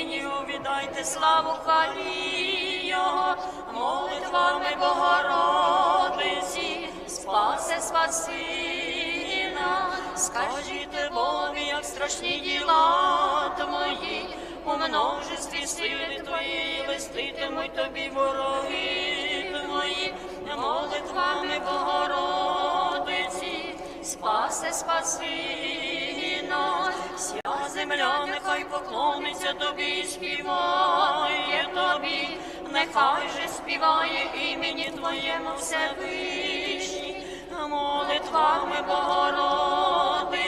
нині увідайте славу хвалі Його, молитвами Богородиці, спасе спаси нас. Скажіть Богу, як страшні діла твої, у множестві сили твоєї листитимуть тобі вороги твої, молитвами Богородиці, спасе спаси нас. Вся земля нехай поклониться тобі і співає тобі, нехай же співає імені Твоєму Всевишній, молитвами Богородиці,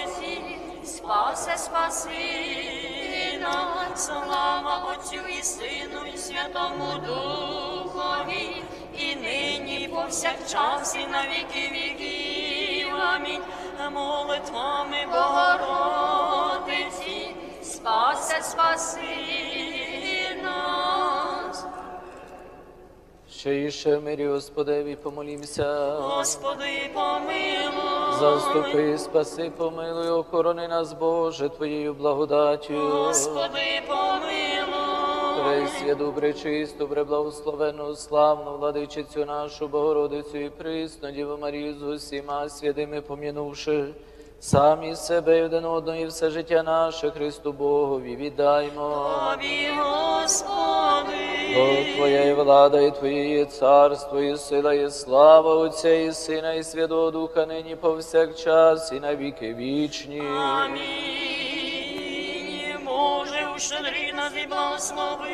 спасе спаси нас, слава Отцю і Сину, і Святому Духові, і нині, і повсякчас, і на віки віків. Амінь. Молитвами Богородиці, спасе спаси нас. Ще іще в мирі Господеві помолімся. Господи, помилуй. Заступи, спаси, помилуй, охорони нас, Боже, Твоєю благодаттю. Господи, помилуй. Пресвя, добре, чисту, преблагословену, славну владичицю нашу Богородицю і присну Діву Марію з усіма святими пом'янувши, самі себе і один одного і все життя наше Христу Богові віддаймо. Тобі, Господи. Бо Твоя і влада, і Твоє є царство, і сила, і слава Отця, і Сина, і Святого Духа, нині повсякчас, і на віки вічні. Амінь. Боже, ущедри нас і благослови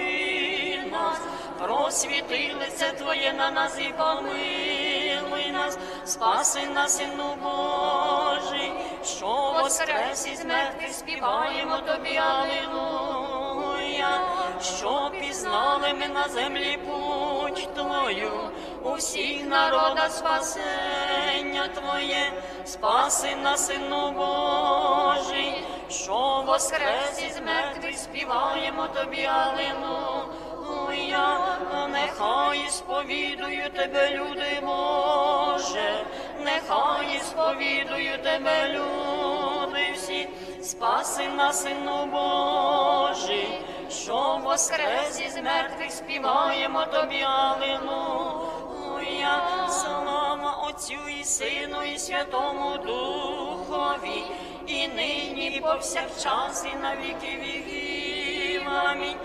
нас, просвіти лице Твоє на нас і помилуй нас, спаси нас, Сину Божий, що воскрес із мертвих співаємо Тобі, Алілуя, що пізнали ми на землі путь Твою, у всіх народах спасення Твоє, спаси нас, Сину Божий, що воскрес із мертвих співаємо Тобі, Алілуя, нехай сповідую Тебе, люди Боже, нехай сповідую Тебе, люди всі, спаси нас, Сину Божий, що воскрес із мертвих співаємо Тобі, Алілуя, слава Отцю і Сину, і Святому Духові, і нині, і повсякчас, і на віки віків. Амінь.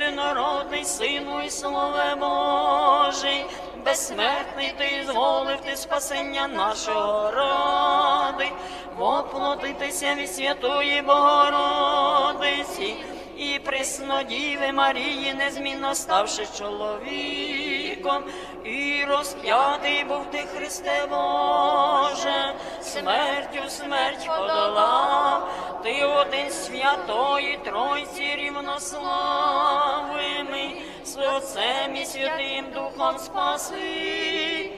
Єдинородний Сину і Слове Божий, безсмертний ти зволив ти спасення нашого ради, воплотитися від Святої Богородиці. І преснодіви Марії, незмінно ставши чоловіком, і розп'ятий був ти, Христе Боже, смертю смерть подолав, ти один святої Тройці рівнославимий, з Отцем і Святим Духом спаси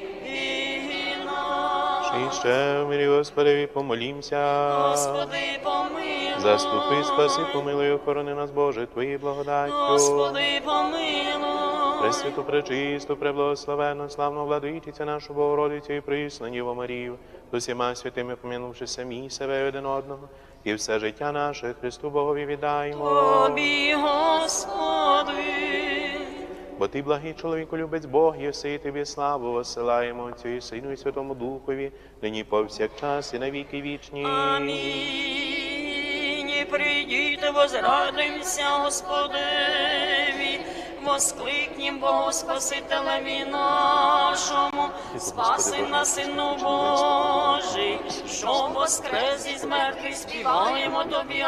нас. І ще в мирі Господеві помолімся. Господи, помилуй. Заступи, спаси, помилуй, охорони нас, Боже, Твоєю благодаттю. Господи, помилуй. Пресвяту, пречисту, преблагословену, славну владичиця нашу Богородицю і присну Діву Марію, з усіма святими помінувши самі себе один одного, і все життя наше Христу Богові віддаємо. Тобі, Господи. Бо ти, благий чоловіку, любець Бог, єси, і тобі славу осилаємо Отцю і Сину і Святому Духові, нині повсякчас і на віки вічні. Амінь. Прийдіть, возрадуємося, Господеві, воскликнім Богу Спасителеві нашому, спаси нас, Сину Божий, що воскрес із мертвих співаємо Тобі,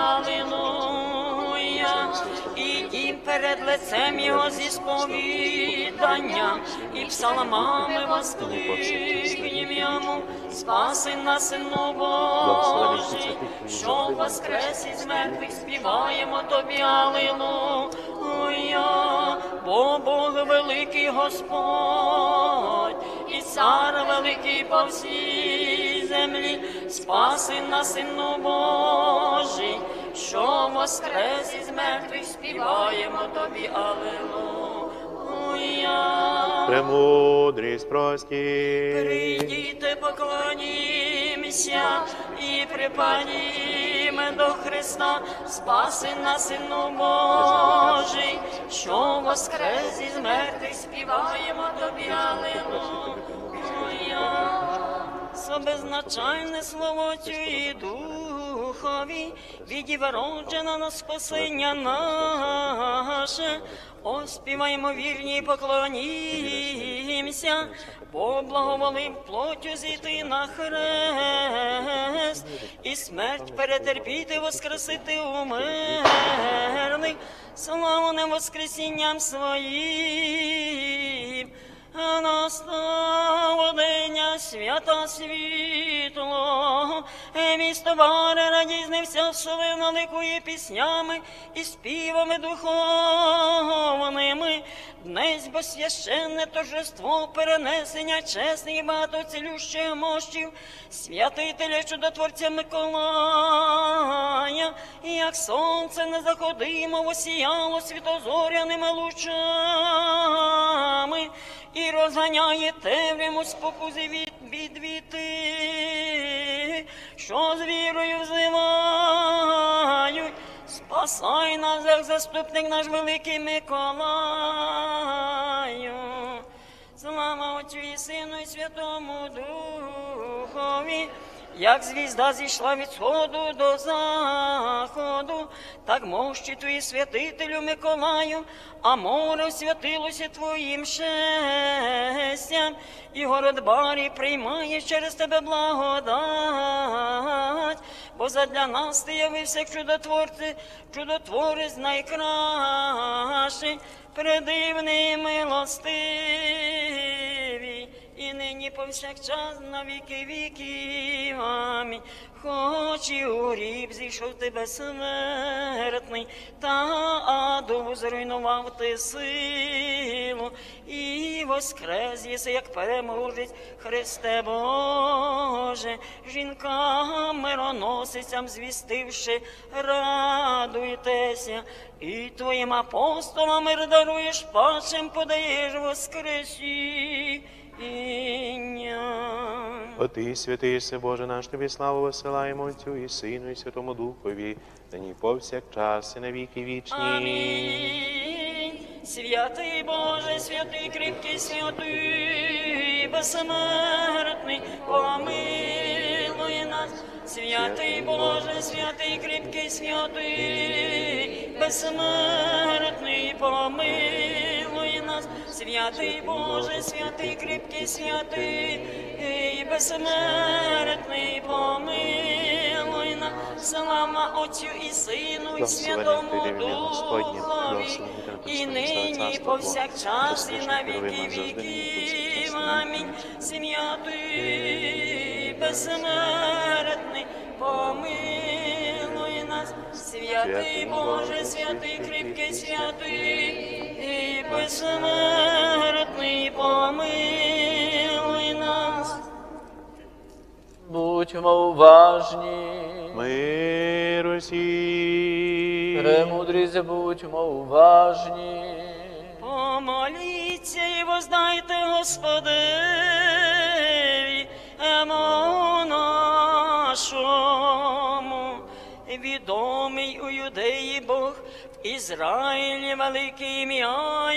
І дім перед лицем Його зі сповіданням, і псалмами воскликнім Йому, спаси нас, Сину Божий, що воскрес із мертвих співаємо Тобі, Алілуя. Бо Бог великий Господь, і цар великий по всій землі, спаси нас, Сину Божий, що воскрес із мертвих співаємо Тобі, Алілуя. Премудрість прості. Прийдіте, поклонімся і припаніме до Христа, спаси нас, Сину Божий, що воскрес із мертвих, співаємо тобі, Аллилуйя. Собезначальне слово і Духові, відівероджено на спасення наше. Оспіваймо вірні, поклонімся, бо благоволив плотю зійти на хрест, і смерть перетерпіти, воскресити умерних, славним воскресінням своїм. Настав день свята світло, місто Варе радізнився, вселена ликує піснями і співами духовними. Днесь бо священне торжество перенесення чесних і багатоцілющих мощів, святителя чудотворця Миколая, як сонце не заходимо, осіяло світозоряними лучами розганяє темряву спокузи від, віти, що з вірою взивають. Спасай нас, як заступник наш великий Миколаю. Слава Отцю і Сину і Святому Духові, як звізда зійшла від сходу до заходу, так мощі твої святителю Миколаю, а море святилося твоїм шестям, і город барі приймає через тебе благодать, бо задля нас ти явився як чудотворці, чудотворець найкращий, предивний милостивий, і нині повсякчас на віки віків. Амінь. Хоч і у гріб зійшов тебе смертний, та аду зруйнував ти силу, і воскрес єси, як переможець Христе Боже, жінкам мироносицям звістивши, радуйтеся, і твоїм апостолам мир даруєш, пачем подаєш воскресіння. О ти, святий си, Боже наш, тобі славу висилаємо Отцю і Сину, і Святому Духові, нині повсякчас, і на віки вічні. Амінь. Святий Боже, святий кріпкий, святий, безсмертний, помилуй нас. Святий Боже, святий кріпкий, святий, безсмертний, помилуй нас. Святий Боже, святий кріпкий, святий, безсмертний, помилуй нас. Слава Отцю і Сину, і Святому Духові, і нині, і повсякчас, і на віки і віків. Амінь. Святий, безсмертний, помилуй нас. Святий Боже, святий кріпкий, святий, і безсмертний, помилуй нас. Будьмо уважні. Мир усім. Премудрість, будьмо уважні. Помоліться і воздайте Господеві емо нашому. Відомий у юдеї Бог, в великий ім'я.